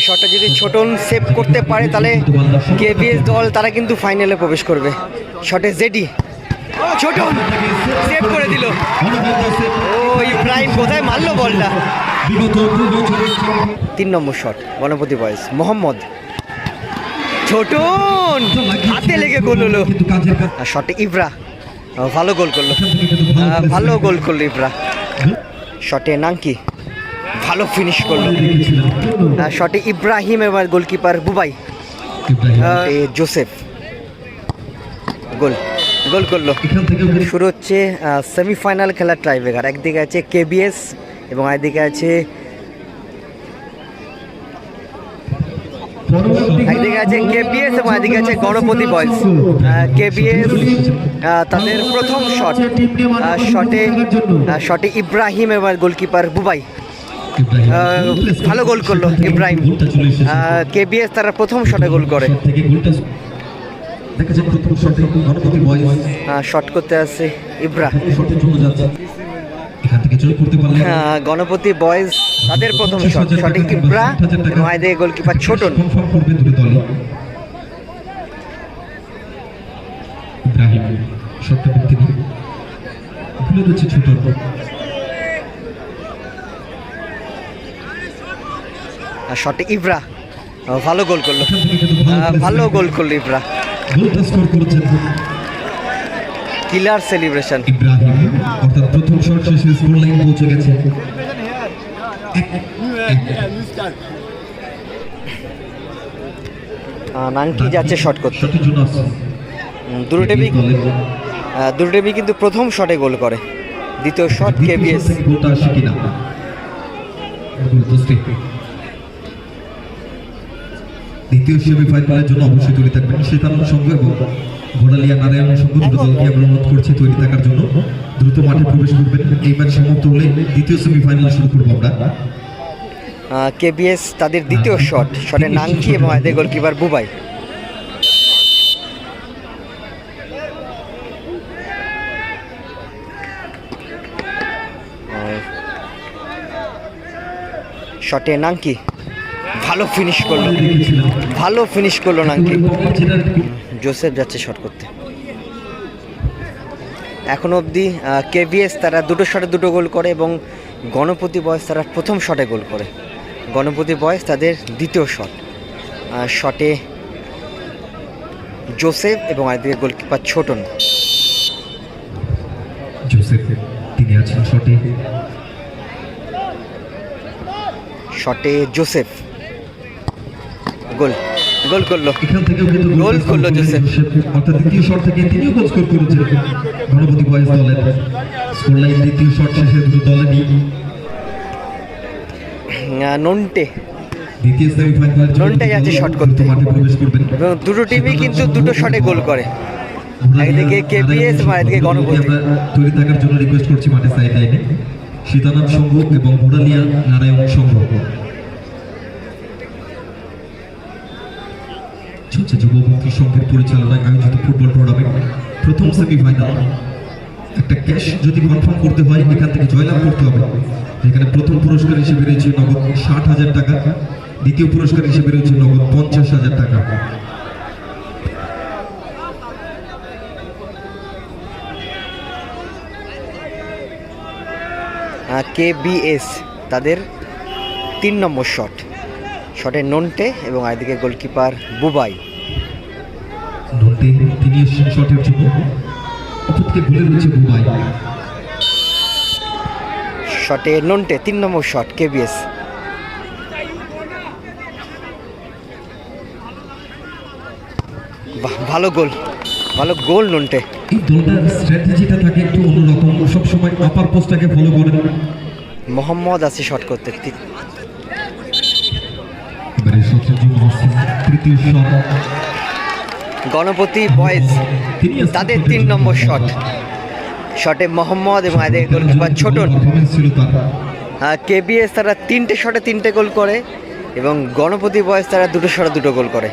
এই শটটা যদি ছোটন সেভ করতে পারে, তাহলে কেবিএস দল, তারা কিন্তু ফাইনালে প্রবেশ করবে। শটে জেডি ছোটন সেভ করে দিল। ও, ইব্রাহিম, কোথায় মারলো বলটা? তিন নম্বর শট গণপতি বয়েস মোহাম্মদ। ছোটন হাতে লেগে গোল হলো। আর শটে ইব্রা। ভালো গোল করল। ভালো গোল করল ইব্রা। শটে নাঙ্কি। ভালো ফিনিশ করল। শটে ইব্রাহিম এবার goalkeeper Bubai. Joseph. Goal goal করল। শুরু হচ্ছে সেমিফাইনাল খেলার ট্রাইবেকার একদিকে আছে কেবিএস এবং একদিকে আছে একদিকে আছে কেবিএস এবং একদিকে আছে গণপতি বয়েজ কেবিএস তাদের প্রথম শট শটে শটে ইব্রাহিম এবার গোলকিপার বুবাই। ভালো গোল করল ইব্রাহিম। কেবিএস তারা প্রথম শটে গোল করে। শট করতে আসছে ইব্রা। শটে চলে যাচ্ছে। এখান থেকে জয় করতে পারলে। আহ, গণপতি বয়েজ তাদের প্রথম শট। শটে ইব্রা এবং একদিকে গোলকিপার ছোটন। দল। ইব্রাহিম শটটা ব্যক্তি ভুলে রয়েছে ছোট আর শটে ইব্রা ভালো গোল করল। ভালো গোল করল ইব্রা। কিলার সেলিব্রেশন অর্থাৎ প্রথম শট স্কোর লাইন পৌঁছে গেছে যাচ্ছে শট করতে দুটো টেবিল কিন্তু প্রথম শটে গোল করে। দ্বিতীয় শট কেবিএস গোলটা আসে কিনা দ্বিতীয় সেমিফাইনালের জন্য অবশ্যই তৈরি থাকবেন শীতানন্দ সংঘ এবং ঘোড়ালিয়া নারায়ণ সংঘ দুটো দলকে আমরা অনুরোধ করছি তৈরি থাকার জন্য। দ্রুত মাঠে প্রবেশ করবেন। এই ম্যাচ সমাপ্ত হলে দ্বিতীয় সেমিফাইনাল শুরু করব আমরা। কেবিএস তাদের দ্বিতীয় শট শটে নাঙ্কি এবং এদের গোলকিপার বুবাই? শটে নাঙ্কি ভালো ফিনিশ করল। ভালো ফিনিশ করল যেটা জোসেফ যাচ্ছে শট করতে। এখন অবধি কেভিএস তারা দুটো শটে দুটো গোল করে এবং গণপতি বয়স তারা প্রথম শটে গোল করে। গণপতি বয়স তাদের দ্বিতীয় শট শটে জোসেফ এবং আরেকদিকে গোলকিপার ছোটন জোসেফ তিনি আছেন শটে শটে জোসেফ গোল গোল করল। গোল করল জোসেফ। অর্থাৎ দ্বিতীয় শট থেকে তিনিও গোল স্কোর করেছেন গণপতি বয়েজ দলের। স্কোর লাইন দ্বিতীয় শট শেষে দুটো নন্টে। ননটাই আছে করতে। মাঠে এবং দুটো টিমই কিন্তু দুটো শটে গোল করে। একদিকে KPS এবং একদিকে গণপতি। তৈরি থাকার জন্য রিকোয়েস্ট করছি মাঠের সাইড লাইনে সীতানাথ সংঘ এবং ঘোড়ালিয়া নারায়ণ সংঘ। চলছে যুবমন্ত্রী সংঘের পরিচালনায় আয়োজিত ফুটবল টুর্নামেন্ট প্রথম সেমিফাইনাল একটা ক্যাশ যদি কনফার্ম করতে হয়, এখান থেকে জয়লাভ করতে হবে। এখানে প্রথম পুরস্কার হিসেবে রয়েছে নগদ ষাট হাজার টাকা, দ্বিতীয় পুরস্কার হিসেবে রয়েছে নগদ পঞ্চাশ হাজার টাকা। কে কেবিএস তাদের তিন নম্বর শট শটে নন্টে এবং আরেকদিকে গোলকিপার বুবাই। তিনি এসেছেন শটের জন্য। অপরদিকে ভুলে রয়েছে বুবাই। শটে নন্টে তিন নম্বর শট কেবিএস ভালো গোল ভালো গোল নন্টে। এই দলটার স্ট্র্যাটেজিটা থাকে একটু অন্যরকম সবসময় আপার পোস্টটাকে ফলো করেন। মোহাম্মদ আছে শট করতে তি- এবারে শটের জন্য আসছেন তৃতীয় শট গণপতি বয়েজ তাদের তিন নম্বর শট শটে মোহাম্মদ এবং এদের গোলকিপার ছোটন। কেবিএস তারা তিনটে শটে তিনটে গোল করে এবং গণপতি বয়স তারা দুটো শটে দুটো গোল করে।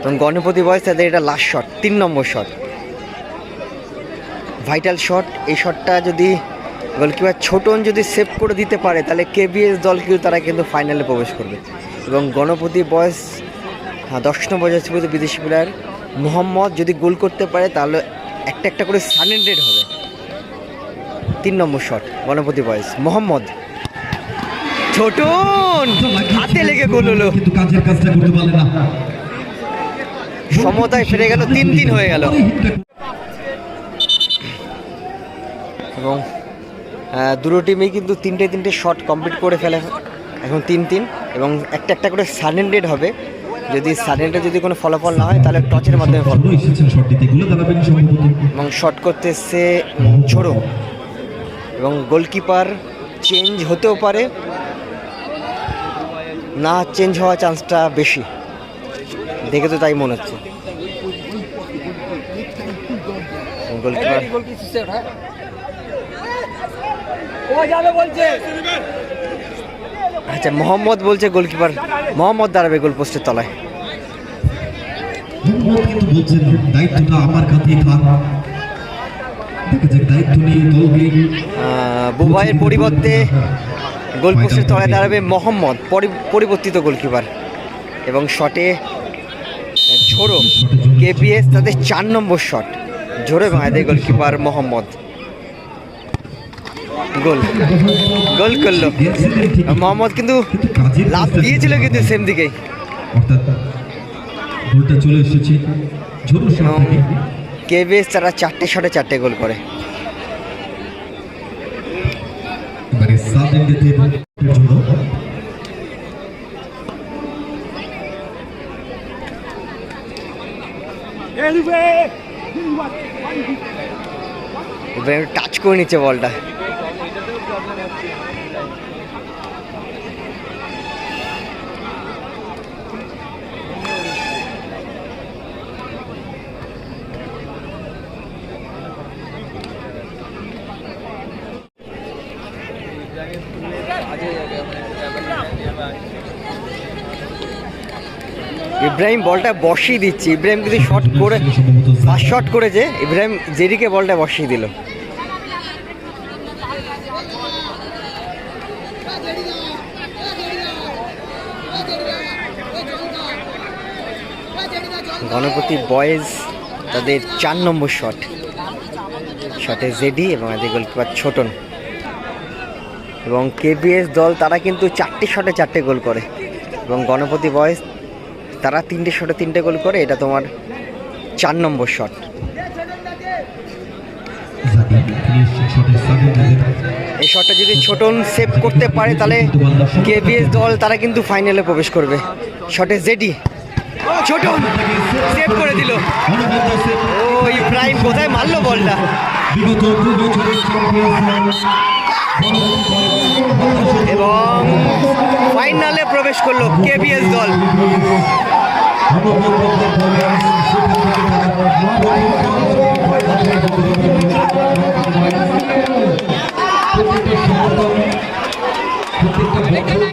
এবং গণপতি বয়স তাদের এটা লাস্ট শট তিন নম্বর শট ভাইটাল শট এই শটটা যদি গোলকিপার ছোটন যদি সেভ করে দিতে পারে, তাহলে কেবিএস দল কিন্তু তারা কিন্তু ফাইনালে প্রবেশ করবে। এবং গণপতি বয়স হ্যাঁ দশ নম্বর যাচ্ছে বলতে বিদেশি প্লেয়ার মোহাম্মদ যদি গোল করতে পারে তাহলে একটা একটা করে সানেন্ডেড হবে। তিন নম্বর শট গণপতি বয়স মোহাম্মদ। ছোটন! হাতে লেগে গোল হলো। সমতায় ফিরে গেল তিন তিন হয়ে গেল। এবং আহ, দুটো টিমই কিন্তু তিনটে তিনটে শট কমপ্লিট করে ফেলে। এখন তিন তিন। এবং একটা একটা করে সাডেন্ডেড হবে। যদি সাডেন্ডে যদি কোনো ফলাফল না হয়, তাহলে টচের মাধ্যমে ফল এবং শট করতে এসছে ছোড়ো এবং গোলকিপার চেঞ্জ হতেও পারে। না চেঞ্জ হওয়ার চান্সটা বেশি। দেখে তো তাই মনে হচ্ছে। গোলকিপার আচ্ছা মোহাম্মদ বলছে গোলকিপার মোহাম্মদ দাঁড়াবে গোল পোস্টের তলায়। বলছেন দায়িত্বটা আমার থাক। বুবাইয়ের পরিবর্তে গোল পোস্টের তলায় দাঁড়াবে মোহাম্মদ পরি- পরিবর্তিত গোলকিপার এবং শটে ঝোড়ো কেপিএস তাদের চার নম্বর শট ঝোড়ো ভাইদের গোলকিপার মোহাম্মদ। গোল। গোল করল। মোহাম্মদ কিন্তু লাভ দিয়েছিল কিন্তু সেম দিকেই গোলটা চলে এসেছে তারা চারটে শটে চারটে গোল করে। টাচ করে নিচ্ছে বলটা। ইব্রাহিম বলটা বসিয়ে দিচ্ছে। ইব্রাহিম কিন্তু শট করে ফার্স্ট শট করেছে। ইব্রাহিম জেরিকে বলটা বসিয়ে দিল। গণপতি বয়েজ তাদের চার নম্বর শট শটে জেডি এবং এদের গোলকিপার ছোটন এবং কেবিএস দল তারা কিন্তু চারটে শটে চারটে গোল করে এবং গণপতি বয়েজ তারা তিনটে শটে তিনটে গোল করে এটা তোমার চার নম্বর শট এই শটটা যদি ছোটন সেভ করতে পারে তাহলে কেবিএস দল, তারা কিন্তু ফাইনালে প্রবেশ করবে। শটে জেডি। ছোটন সেভ করে দিল। ও, ইব্রাহিম কোথায় মারলো বলটা? এবং ফাইনালে প্রবেশ করল কেবিএস দল।